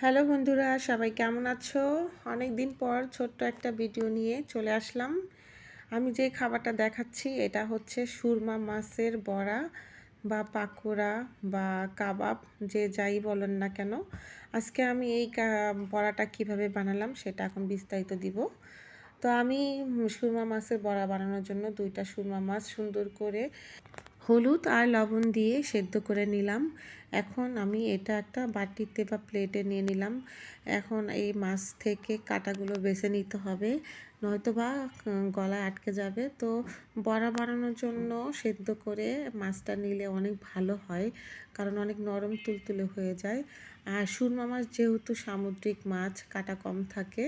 Hello বন্ধুরা, সবাই কেমন আছো? অনেক দিন পর ছোট্ট একটা ভিডিও নিয়ে চলে আসলাম। আমি যে খাবারটা দেখাচ্ছি, এটা হচ্ছে সুরমা মাছের বড়া বা পাকোড়া বা কাবাব, যে যাই বলেন না কেন। আজকে আমি এই বড়াটা কীভাবে বানালাম সেটা এখন বিস্তারিত দিব। তো আমি সুরমা মাছের বড়া বানানোর জন্য দুইটা সুরমা মাছ সুন্দর করে হলুদ আর লবণ দিয়ে সেদ্ধ করে নিলাম। এখন আমি এটা একটা বাটিতে বা প্লেটে নিয়ে নিলাম। এখন এই মাছ থেকে কাটাগুলো বেছে নিতে হবে নয়তো বা গলায় আটকে যাবে। তো বড়া বানানোর জন্য সেদ্ধ করে মাছটা নিলে অনেক ভালো হয়, কারণ অনেক নরম তুলতুলে হয়ে যায়। আর সুরমা মাছ যেহেতু সামুদ্রিক মাছ, কাটা কম থাকে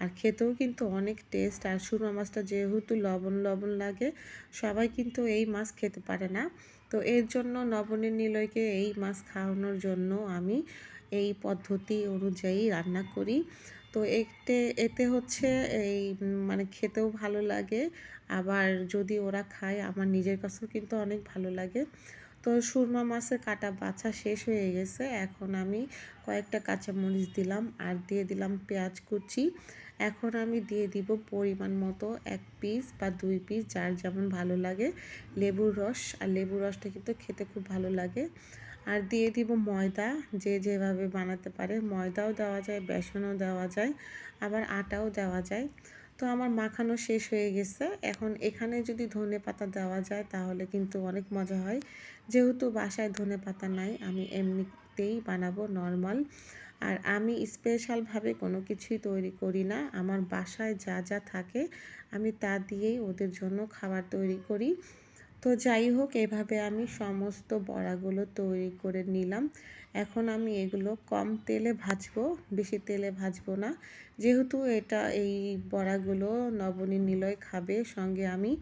আর খেতেও কিন্তু অনেক টেস্ট আর সুরমা মাছটা যেহেতু লবণ লবণ লাগে, সবাই কিন্তু এই মাছ খেতে পারে না। তো এর জন্য নবনীর নিলয়কে এই মাছ খাওয়ানোর জন্য আমি এই পদ্ধতি অনুযায়ী রান্না করি। তো এতে এতে হচ্ছে এই মানে খেতেও ভালো লাগে, আবার যদি ওরা খায়, আমার নিজের কাছেও কিন্তু অনেক ভালো লাগে। তো সুরমা মাছের কাটা বাছা শেষ হয়ে গেছে। এখন আমি কয়েকটা কাঁচামরিচ দিলাম আর দিয়ে দিলাম পেঁয়াজ কুচি। এখন আমি দিয়ে দিব পরিমাণ মতো এক পিস বা দুই পিস, যার যেমন ভালো লাগে, লেবুর রস। আর লেবুর রসটা কিন্তু খেতে খুব ভালো লাগে। আর দিয়ে দিব ময়দা, যে যেভাবে বানাতে পারে। ময়দাও দেওয়া যায়, বেসনও দেওয়া যায়, আবার আটাও দেওয়া যায়। তো আমার মাখানো শেষ হয়ে গেছে। এখন এখানে যদি ধনে পাতা দেওয়া যায় তাহলে কিন্তু অনেক মজা হয়। যেহেতু বাসায় ধনে পাতা নাই, আমি এমনিতেই বানাবো নর্মাল। আর আমি স্পেশালভাবে কোনো কিছুই তৈরি করি না। আমার বাসায় যা যা থাকে আমি তা দিয়েই ওদের জন্য খাবার তৈরি করি। তো যাই হোক, এভাবে আমি সমস্ত বড়াগুলো তৈরি করে নিলাম। এখন আমি এগুলো কম তেলে ভাজবো, বেশি তেলে ভাজবো না। যেহেতু এটা এই বড়াগুলো নবনী নিলয় খাবে সঙ্গে আমি,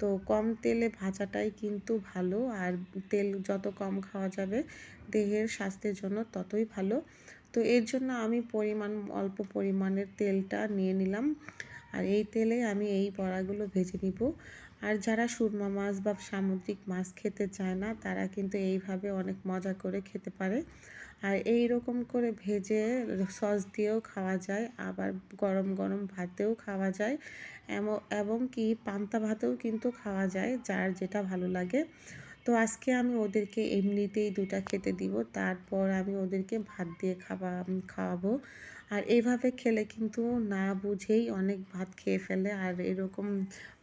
তো কম তেলে ভাজাটাই কিন্তু ভালো। আর তেল যত কম খাওয়া যাবে, দেহের স্বাস্থ্যের জন্য ততই ভালো। তো এর জন্য আমি পরিমাণ, অল্প পরিমাণের তেলটা নিয়ে নিলাম। আর এই তেলে আমি এই বড়াগুলো ভেজে নিব। আর যারা সুরমা মাছ বা সামুদ্রিক মাছ খেতে চায় না, তারা কিন্তু এইভাবে অনেক মজা করে খেতে পারে। আর এই রকম করে ভেজে সস দিয়েও খাওয়া যায়, আবার গরম গরম ভাতেও খাওয়া যায় এবং কি পান্তা ভাতেও কিন্তু খাওয়া যায়, যার যেটা ভালো লাগে। তো আজকে আমি ওদেরকে এমনিতেই দুটা খেতে দিব। তারপর আমি ওদেরকে ভাত দিয়ে খাওয়া খাওয়াবো। আর এইভাবে খেলে কিন্তু না বুঝেই অনেক ভাত খেয়ে ফেলে। আর এরকম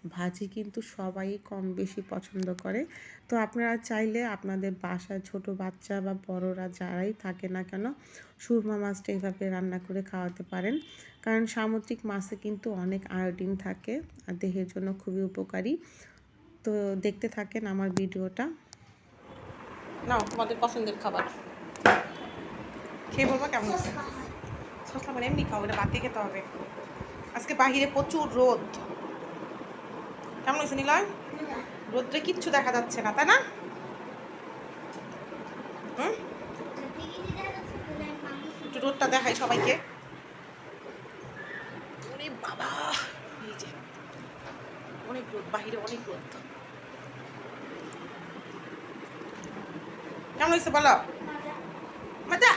ভাজি কিন্তু সবাই কম বেশি পছন্দ করে। তো আপনারা চাইলে আপনাদের বাসায় ছোট বাচ্চা বা বড়রা যারাই থাকে না কেন, সুরমা মাছটা এইভাবে রান্না করে খাওয়াতে পারেন। কারণ সামুদ্রিক মাছে কিন্তু অনেক আয়োডিন থাকে। আর দেহের জন্য খুবই উপকারী। তো দেখতে থাকেন আমার ভিডিওটা। নাও তোমাদের পছন্দের খাবার। খেয়ে বলব কেমন আছে সস্তা মানে এমনি খাও এটা বাতি খেতে হবে। আজকে বাহিরে প্রচুর রোদ। কেমন হয়েছে নিলয়? রোদ্রে কিচ্ছু দেখা যাচ্ছে না তাই না? একটু রোদটা দেখাই সবাইকে। বাবা এই যে। অনেক রোদ বাহিরে অনেক রোদ। কেমন হয়েছে বলো? মজা।